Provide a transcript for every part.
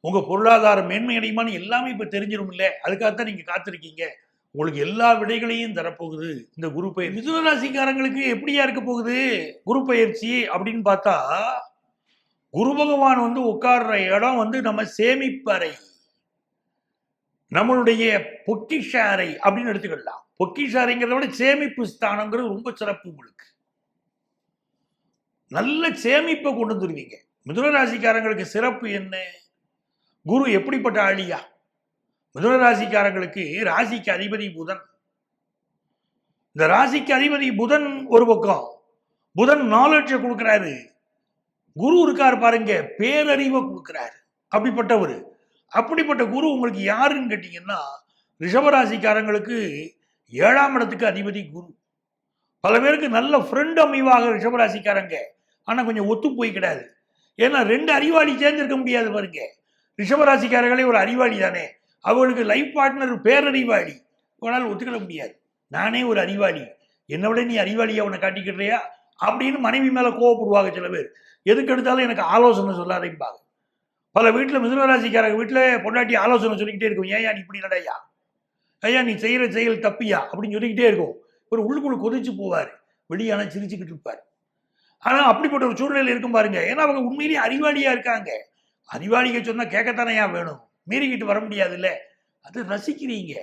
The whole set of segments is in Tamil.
உங்க பொருளாதாரம் மேன்மை அடையுமான்னு எல்லாமே இப்ப தெரிஞ்சிடும் இல்ல அதுக்காகத்தான் நீங்க காத்திருக்கீங்க. உங்களுக்கு எல்லா விடைகளையும் தரப்போகுது. இந்த குரு பயிற்சி மிதுன ராசிக்காரங்களுக்கு எப்படியா இருக்க போகுது? குரு பயிற்சி அப்படின்னு பார்த்தா குரு பகவான் வந்து உட்கார்ற இடம் வந்து நம்ம சேமிப்பறை. நம்மளுடைய பொக்கிஷ அறை அப்படின்னு எடுத்துக்கலாம். பொக்கிஷ அறைங்கிறத விட சேமிப்பு ஸ்தானங்கிறது ரொம்ப சிறப்பு உங்களுக்கு. நல்ல சேமிப்பை கொண்டு வந்துருவீங்க. மிதுன ராசிக்காரங்களுக்கு சிறப்பு என்ன? குரு எப்படிப்பட்ட ஆழியா? மிதுன ராசிக்காரங்களுக்கு ராசிக்கு அதிபதி புதன். இந்த ராசிக்கு அதிபதி புதன் ஒரு பக்கம் புதன் நாலேஜை கொடுக்குறாரு. குரு இருக்காரு பாருங்க பேரறிவை கொடுக்குறாரு. அப்படிப்பட்டவர். அப்படிப்பட்ட குரு உங்களுக்கு யாருன்னு கேட்டீங்கன்னா ரிஷபராசிக்காரங்களுக்கு ஏழாம் இடத்துக்கு அதிபதி குரு. பல பேருக்கு நல்ல ஃப்ரெண்ட் அமைவாக ரிஷபராசிக்காரங்க. ஆனால் கொஞ்சம் ஒத்து போய் கிடையாது ஏன்னா ரெண்டு அறிவாளி சேர்ந்திருக்க முடியாது பாருங்க. ரிஷபராசிக்காரர்களே ஒரு அறிவாளி தானே. அவர்களுக்கு லைஃப் பார்ட்னர் பேரறிவாளி. உங்களால் ஒத்துக்கிட முடியாது. நானே ஒரு அறிவாளி. என்னை விட நீ அறிவாளியை உன்னை காட்டிக்கிறியா அப்படின்னு மனைவி மேலே கோவப்படுவாங்க சில பேர். எதுக்கு எடுத்தாலும் எனக்கு ஆலோசனை சொல்லாதேம்பாங்க. பல வீட்டில் மிதுனராசிக்காரங்க வீட்டில் பொண்டாட்டி ஆலோசனை சொல்லிக்கிட்டே இருக்கும். ஏன் நீ இப்படி நடையா ஐயா. நீ செய்கிற செயல் தப்பியா? அப்படின்னு சொல்லிக்கிட்டே இருக்கும். ஒரு உள்ளுக்குள்ள கொதிச்சு போவார். வெளியான சிரிச்சுக்கிட்டு இருப்பார். ஆனால் அப்படிப்பட்ட ஒரு சூழ்நிலை இருக்கும் பாருங்க. ஏன்னா அவங்க உண்மையிலேயே அறிவாளியாக இருக்காங்க. அறிவாளிக சொன்னா கேட்கத்தானையா வேணும்? மீறிக்கிட்டு வர முடியாது இல்லை அது ரசிக்கிறீங்க.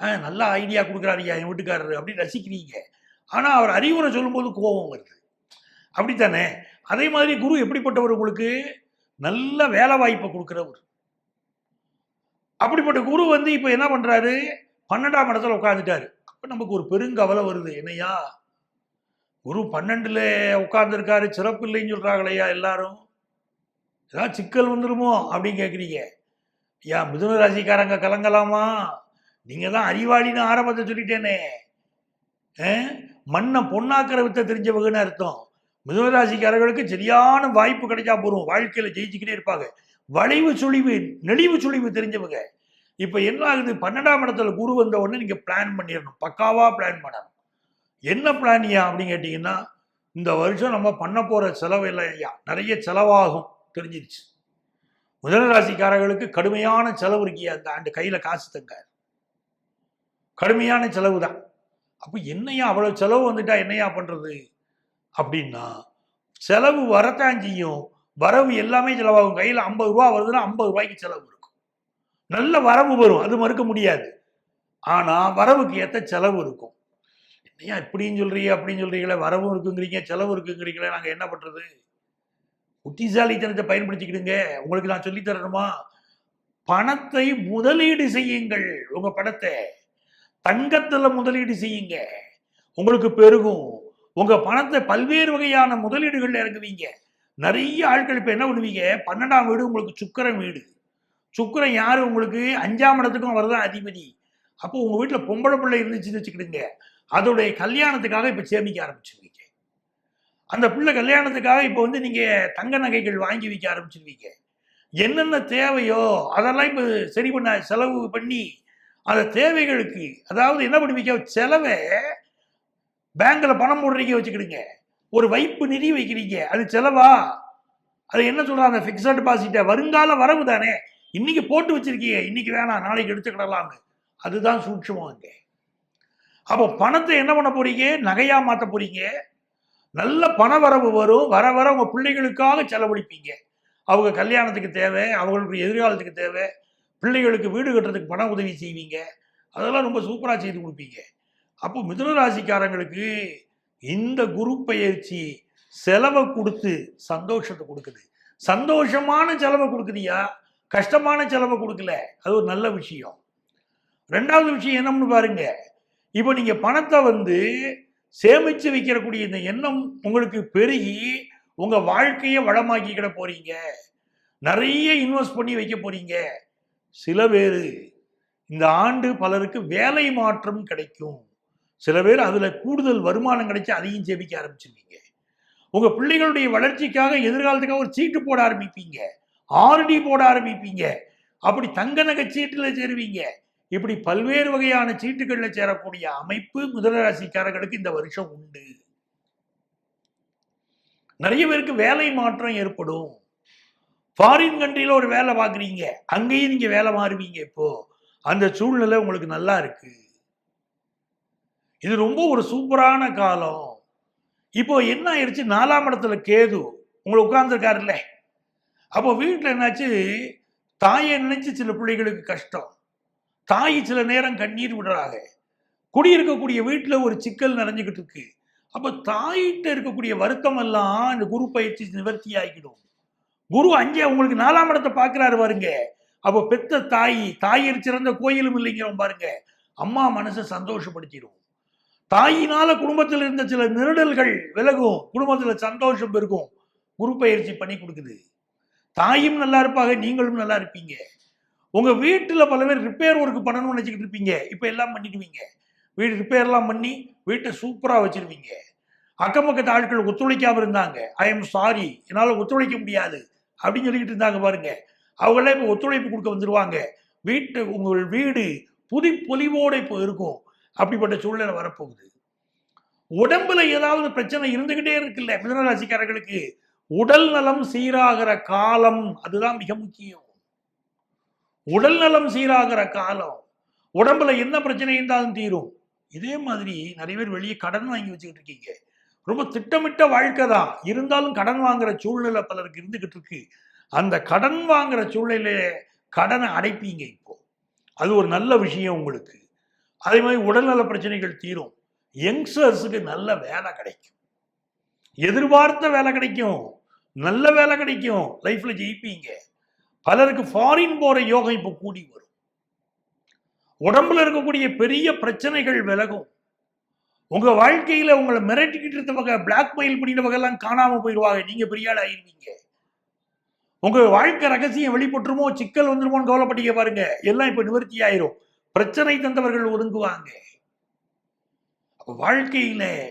ஆ நல்ல ஐடியா கொடுக்குறாருயா என் வீட்டுக்காரர் அப்படின்னு ரசிக்கிறீங்க. ஆனால் அவர் அறிவுரை சொல்லும்போது கோபம் வருது. அப்படித்தானே? அதே மாதிரி குரு எப்படிப்பட்டவர் உங்களுக்கு? நல்ல வேலை வாய்ப்பை கொடுக்குறவர். அப்படிப்பட்ட குரு வந்து இப்போ என்ன பண்றாரு? பன்னெண்டாம் இடத்துல உட்காந்துட்டாரு அப்போ நமக்கு ஒரு பெருங்கவலை வருது. என்னையா? குரு பன்னெண்டுல உட்காந்துருக்காரு சிறப்பு இல்லைன்னு சொல்றாங்களையா எல்லாரும்? ஏதாவது சிக்கல் வந்துருமோ அப்படின்னு கேட்குறீங்க ஐயா மிதுன ராசிக்காரங்க கலங்கலாமா? நீங்கள் தான் அறிவாளின்னு ஆரம்பத்தை சொல்லிட்டேனே. ஆ? மண்ணை பொன்னாக்கிற வித்த தெரிஞ்சவங்கன்னு அர்த்தம். மிதுன ராசிக்காரர்களுக்கு சரியான வாய்ப்பு கிடைச்சா போதும். வாழ்க்கையில் ஜெயிச்சுக்கிட்டே இருப்பாங்க. வளைவு சுழிவு நெளிவு சுழிவு தெரிஞ்சவங்க. இப்போ என்ன ஆகுது? பன்னெண்டாம் இடத்துல குரு வந்த உடனே நீங்கள் பிளான் பண்ணிடணும். பக்காவாக பிளான் பண்ணணும். என்ன பிளானியா அப்படின்னு கேட்டிங்கன்னா இந்த வருஷம் நம்ம பண்ண போகிற செலவு இல்லை ஐயா நிறைய செலவாகும். தெரிஞ்சிருச்சு. முதல் ராசிக்காரர்களுக்கு கடுமையான செலவு இருக்கியா அந்த ஆண்டு கையில காசு தங்க கடுமையான செலவு தான் அப்ப என்னையா அவ்வளவு செலவு வந்துட்டா என்னையா பண்றது? அப்படின்னா செலவு வரத்தான் செய்யும். வரவு எல்லாமே செலவாகும். கையில ஐம்பது ரூபா வருதுன்னா ஐம்பது ரூபாய்க்கு செலவு இருக்கும். நல்ல வரவு வரும். அது மறுக்க முடியாது. ஆனா வரவுக்கு ஏத்த செலவு இருக்கும். என்னையா இப்படின்னு சொல்றீங்க அப்படின்னு சொல்றீங்களே வரவும் இருக்குங்கிறீங்க செலவு இருக்குங்கிறீங்களே நாங்க என்ன பண்றது? புத்திசாலித்தனத்தை பயன்படுத்திக்கிடுங்க. உங்களுக்கு நான் சொல்லி தரணுமா? பணத்தை முதலீடு செய்யுங்கள். உங்க பணத்தை தங்கத்துல முதலீடு செய்யுங்க. உங்களுக்கு பெருகும். உங்க பணத்தை பல்வேறு வகையான முதலீடுகள்ல இறங்குவீங்க. நிறைய ஆட்கள் இப்ப என்ன பண்ணுவீங்க? பன்னெண்டாம் வீடு உங்களுக்கு சுக்கரன் வீடு. சுக்கரன் யாரு? உங்களுக்கு அஞ்சாம் இடத்துக்கும் அவர்தான் அதிபதி. அப்போ உங்க வீட்டுல பொம்பளை பிள்ளை இருந்துச்சுன்னு வச்சுக்கிடுங்க. அதோடைய கல்யாணத்துக்காக இப்ப சேமிக்க ஆரம்பிச்சிருவீங்க. அந்த பிள்ளை கல்யாணத்துக்காக இப்போ வந்து நீங்கள் தங்க நகைகள் வாங்கி வைக்க ஆரம்பிச்சிருவீங்க. என்னென்ன தேவையோ அதெல்லாம் இப்போ சரி பண்ண செலவு பண்ணி அந்த தேவைகளுக்கு அதாவது என்ன பண்ணுவீங்க செலவை பேங்கில் பணம் போடுறீங்க வச்சுக்கிடுங்க. ஒரு வைப்பு நிதி வைக்கிறீங்க. அது செலவா? அது என்ன சொல்றாங்க? ஃபிக்ஸட் டெபாசிட்டை வருங்கால வரவு தானே. இன்னைக்கு போட்டு வச்சிருக்கீங்க. இன்னைக்கு வேணாம். நாளைக்கு எடுத்துக்கிடலாம்னு. அதுதான் சூட்சமாக அங்கே. அப்போ பணத்தை என்ன பண்ண போறீங்க? நகையாக மாற்ற போறீங்க. நல்ல பண வரவு வரும். வர வர உங்கள் பிள்ளைகளுக்காக செலவழிப்பீங்க. அவங்க கல்யாணத்துக்கு தேவை அவங்களுக்கு எதிர்காலத்துக்கு தேவை. பிள்ளைகளுக்கு வீடு கட்டுறதுக்கு பண உதவி செய்வீங்க. அதெல்லாம் ரொம்ப சூப்பராக செய்து கொடுப்பீங்க. அப்போ மிதுன ராசிக்காரங்களுக்கு இந்த குரு பயிற்சி செலவை கொடுத்து சந்தோஷத்தை கொடுக்குது. சந்தோஷமான செலவை கொடுக்குதியா? கஷ்டமான செலவை கொடுக்கல. அது ஒரு நல்ல விஷயம். ரெண்டாவது விஷயம் என்னம்னு பாருங்க. இப்போ நீங்கள் பணத்தை வந்து சேமித்து வைக்கிறக்கூடிய இந்த எண்ணம் உங்களுக்கு பெருகி உங்கள் வாழ்க்கையை வளமாக்கிக்கிட போகிறீங்க நிறைய இன்வெஸ்ட் பண்ணி வைக்க போகிறீங்க சில பேர் இந்த ஆண்டு பலருக்கு வேலை மாற்றம் கிடைக்கும். சில பேர் அதில் கூடுதல் வருமானம் கிடைச்சி அதையும் சேமிக்க ஆரம்பிச்சிருவீங்க. உங்கள் பிள்ளைகளுடைய வளர்ச்சிக்காக எதிர்காலத்துக்காக ஒரு சீட்டு போட ஆரம்பிப்பீங்க. ஆர்டி போட ஆரம்பிப்பீங்க. அப்படி தங்க நகை சீட்டில் சேருவீங்க. இப்படி பல்வேறு வகையான சீட்டுகளில் சேரக்கூடிய அமைப்பு முதலராசிக்காரர்களுக்கு இந்த வருஷம் உண்டு. நிறைய பேருக்கு வேலை மாற்றம் ஏற்படும். ஃபாரின் கண்ட்ரியில் ஒரு வேலை பார்க்குறீங்க. அங்கேயும் நீங்கள் வேலை மாறுவீங்க இப்போ. அந்த சூழ்நிலை உங்களுக்கு நல்லா இருக்கு. இது ரொம்ப ஒரு சூப்பரான காலம். இப்போ என்ன ஆயிடுச்சு நாலாம் இடத்துல கேது உங்களை உட்கார்ந்துருக்காருல்ல. அப்போ வீட்டில் என்னாச்சு? தாயை நினைச்சு சில பிள்ளைகளுக்கு கஷ்டம். தாய் சில நேரம் கண்ணீர் விடுறாங்க. குடியிருக்கக்கூடிய வீட்டில் ஒரு சிக்கல் நிறைஞ்சுக்கிட்டு இருக்கு. அப்போ தாயிட்ட இருக்கக்கூடிய வருத்தம் எல்லாம் இந்த குரு பயிற்சி நிவர்த்தி ஆகிடும். குரு அங்கே உங்களுக்கு நாலாம் இடத்தை பார்க்குறாரு பாருங்க. அப்போ பெத்த தாய் தாயிற் சிறந்த கோயிலும் இல்லைங்கிறோம் பாருங்க. அம்மா மனசை சந்தோஷப்படுத்திடும். தாயினால குடும்பத்தில் இருந்த சில நிருடல்கள் விலகும். குடும்பத்தில் சந்தோஷம் பெருகும். குரு பயிற்சி பண்ணி கொடுக்குது. தாயும் நல்லா இருப்பாங்க நீங்களும் நல்லா இருப்பீங்க. உங்க வீட்டில் பல பேர் ரிப்பேர் ஒர்க் பண்ணணும்னு நினச்சிக்கிட்டு இருப்பீங்க. இப்போ எல்லாம் பண்ணிடுவீங்க வீடு ரிப்பேர்லாம் பண்ணி வீட்டை சூப்பராக வச்சிருவீங்க. அக்கம் பக்கத்து ஆட்கள் ஒத்துழைக்காமல் இருந்தாங்க. ஐ எம் சாரி என்னால் ஒத்துழைக்க முடியாது. அப்படின்னு சொல்லிக்கிட்டு இருந்தாங்க பாருங்க. அவங்களே இப்போ ஒத்துழைப்பு கொடுக்க வந்துருவாங்க. வீட்டு உங்கள் வீடு புதி பொலிவோடு இப்போ இருக்கும். அப்படிப்பட்ட சூழ்நிலை வரப்போகுது. உடம்புல ஏதாவது பிரச்சனை இருந்துக்கிட்டே இருக்குல்ல மிதனராசிக்காரர்களுக்கு. உடல் நலம் சீராகிற காலம் அதுதான் மிக முக்கியம். உடல் நலம் சீராகிற காலம். உடம்புல என்ன பிரச்சனை இருந்தாலும் தீரும். இதே மாதிரி நிறைய பேர் வெளியே கடன் வாங்கி வச்சுக்கிட்டு இருக்கீங்க. ரொம்ப திட்டமிட்ட வாழ்க்கை தான். இருந்தாலும் கடன் வாங்குற சூழ்நிலை பலருக்கு இருந்துகிட்டு இருக்கு. அந்த கடன் வாங்குற சூழ்நிலையில கடனை அடைப்பீங்க இப்போ. அது ஒரு நல்ல விஷயம் உங்களுக்கு. அதே மாதிரி உடல்நல பிரச்சனைகள் தீரும். யங்ஸ்டர்ஸுக்கு நல்ல வேலை கிடைக்கும். எதிர்பார்த்த வேலை கிடைக்கும். நல்ல வேலை கிடைக்கும். லைஃப்ல ஜெயிப்பீங்க. பலருக்கு ஃபாரின் போற யோகம் இப்போ கூடி வரும். உடம்புல இருக்கக்கூடிய பெரிய பிரச்சனைகள் விலகும். உங்க வாழ்க்கையில உங்களை மிரட்டிக்கிட்டு இருந்தவங்க வகை பிளாக்மெயில் பண்ணின வகையெல்லாம் காணாம போயிடுவாங்க. நீங்க பெரிய ஆள் ஆயிருவீங்க. உங்க வாழ்க்கை ரகசியம் வெளிப்பட்டுருமோ சிக்கல் வந்துருமோன்னு கவலைப்பட்டீங்க பாருங்க. எல்லாம் இப்ப நிவர்த்தி ஆயிரும். பிரச்சனை தந்தவர்கள் ஒதுங்குவாங்க. அப்ப வாழ்க்கையில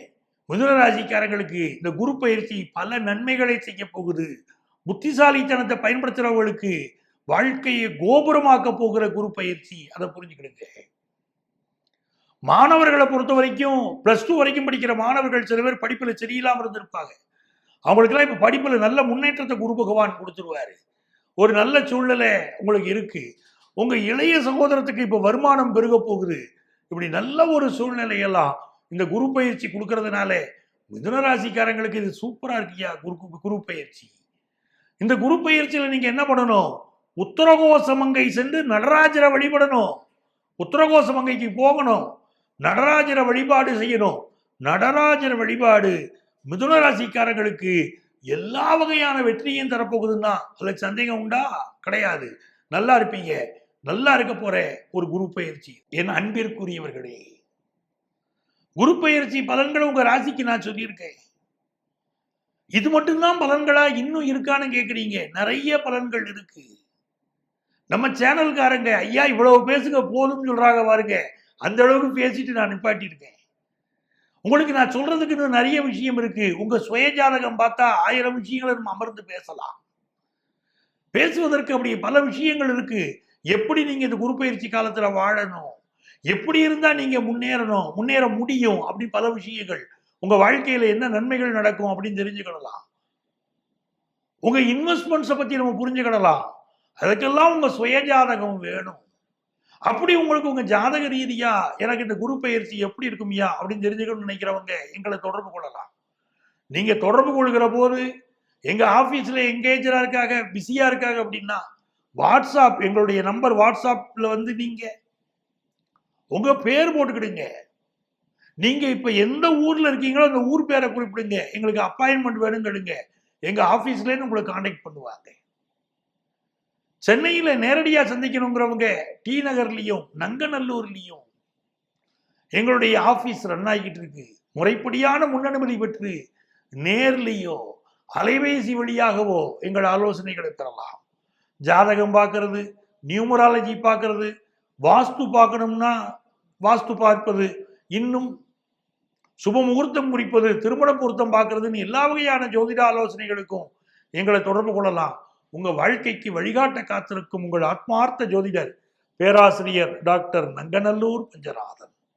மிதுனராசிக்காரங்களுக்கு இந்த குரு பயிற்சி பல நன்மைகளை செய்ய போகுது. புத்திசாலித்தனத்தை பயன்படுத்துறவங்களுக்கு வாழ்க்கையை கோபுரமாக்க போகிற குரு பயிற்சி அதை புரிஞ்சுக்கிடுங்க. மாணவர்களை பொறுத்த வரைக்கும் பிளஸ் டூ வரைக்கும் படிக்கிற மாணவர்கள் சில பேர் படிப்பில் சரியில்லாமல் இருந்திருப்பாங்க. அவங்களுக்கெல்லாம் இப்போ படிப்பில் நல்ல முன்னேற்றத்தை குரு பகவான் கொடுத்துருவாரு. ஒரு நல்ல சூழ்நிலை உங்களுக்கு இருக்கு. உங்க இளைய சகோதரத்துக்கு இப்போ வருமானம் பெருக போகுது. இப்படி நல்ல ஒரு சூழ்நிலையெல்லாம் இந்த குரு பயிற்சி கொடுக்கறதுனால மிதுனராசிக்காரங்களுக்கு இது சூப்பராக இருக்கியா குரு குரு பயிற்சி? இந்த குரு பயிற்சியில் நீங்க என்ன பண்ணணும்? உத்தரகோசமங்கை சென்று நடராஜரை வழிபடணும். உத்தரகோசமங்கைக்கு போகணும். நடராஜரை வழிபாடு செய்யணும். நடராஜர் வழிபாடு மிதுன ராசிக்காரர்களுக்கு எல்லா வகையான வெற்றியும் தரப்போகுதுன்னா அதுல சந்தேகம் உண்டா? கிடையாது. நல்லா இருப்பீங்க. நல்லா இருக்க போற ஒரு குரு பயிற்சி. என் அன்பிற்குரியவர்களே குரு பயிற்சி பலன்கள் உங்க ராசிக்கு நான் சொல்லியிருக்கேன். இது மட்டும்தான் பலன்களா இன்னும் இருக்கான்னு கேட்குறீங்க நிறைய பலன்கள் இருக்கு. நம்ம சேனல்காரங்க ஐயா இவ்வளவு பேசுங்க போதும்னு சொல்றாங்க பாருங்க. அந்த அளவுக்கு பேசிட்டு நான் நிப்பாட்டியிருக்கேன் உங்களுக்கு நான் சொல்றதுக்கு இன்னும் நிறைய விஷயம் இருக்கு. உங்க சுயஜாதகம் பார்த்தா ஆயிரம் விஷயங்களை நம்ம அமர்ந்து பேசலாம். பேசுவதற்கு அப்படி பல விஷயங்கள் இருக்கு. எப்படி நீங்க இந்த குருப்பயிற்சி காலத்துல வாழணும்? எப்படி இருந்தா நீங்க முன்னேறணும்? முன்னேற முடியும்? அப்படி பல விஷயங்கள். உங்க வாழ்க்கையில என்ன நன்மைகள் நடக்கும் அப்படின்னு தெரிஞ்சுக்கிடலாம் உங்க இன்வெஸ்ட்மெண்ட்ஸை பத்தி நம்ம புரிஞ்சுக்கிடலாம் அதுக்கெல்லாம் உங்க சுயஜாதகம் வேணும். அப்படி உங்களுக்கு உங்க ஜாதக ரீதியா எனக்கு இந்த குரு பயிற்சி எப்படி இருக்கும்யா அப்படின்னு தெரிஞ்சுக்கணும்னு நினைக்கிறவங்க எங்களை தொடர்பு கொள்ளலாம். நீங்க தொடர்பு கொள்கிற போது எங்க ஆபீஸ்ல எங்கேஜரா இருக்காங்க பிஸியா இருக்காங்க அப்படின்னா வாட்ஸ்அப் எங்களுடைய நம்பர் வாட்ஸ்அப்ல வந்து நீங்க உங்க பேர் போட்டுக்கிடுங்க. நீங்கள் இப்போ எந்த ஊரில் இருக்கீங்களோ அந்த ஊர் பேரை குறிப்பிடுங்க. எங்களுக்கு அப்பாயின்மெண்ட் வேணுங்கிறீங்க எங்கள் ஆஃபீஸ்லேருந்து உங்களை காண்டாக்ட் பண்ணுவாங்க. சென்னையில் நேரடியாக சந்திக்கணுங்கிறவங்க டி நகர்லேயும் நங்கநல்லூர்லேயும் எங்களுடைய ஆஃபீஸ் ரன் ஆகிட்டு இருக்கு. முறைப்படியான முன்னனுமதி பெற்று நேர்லேயோ அலைபேசி வழியாகவோ எங்கள் ஆலோசனைகளை தரலாம் ஜாதகம் பார்க்கறது நியூமராலஜி பார்க்கறது வாஸ்து பார்க்கணும்னா வாஸ்து பார்ப்பது இன்னும் சுப முகூர்த்தம் குறிப்பது திருமண பொருத்தம் பார்க்கறதுன்னு எல்லா வகையான ஜோதிட ஆலோசனைகளுக்கும் எங்களை தொடர்பு கொள்ளலாம். உங்க வாழ்க்கைக்கு வழிகாட்ட காத்திருக்கும் உங்கள் ஆத்மார்த்த ஜோதிடர் பேராசிரியர் டாக்டர் நங்கநல்லூர் பஞ்சநாதன்.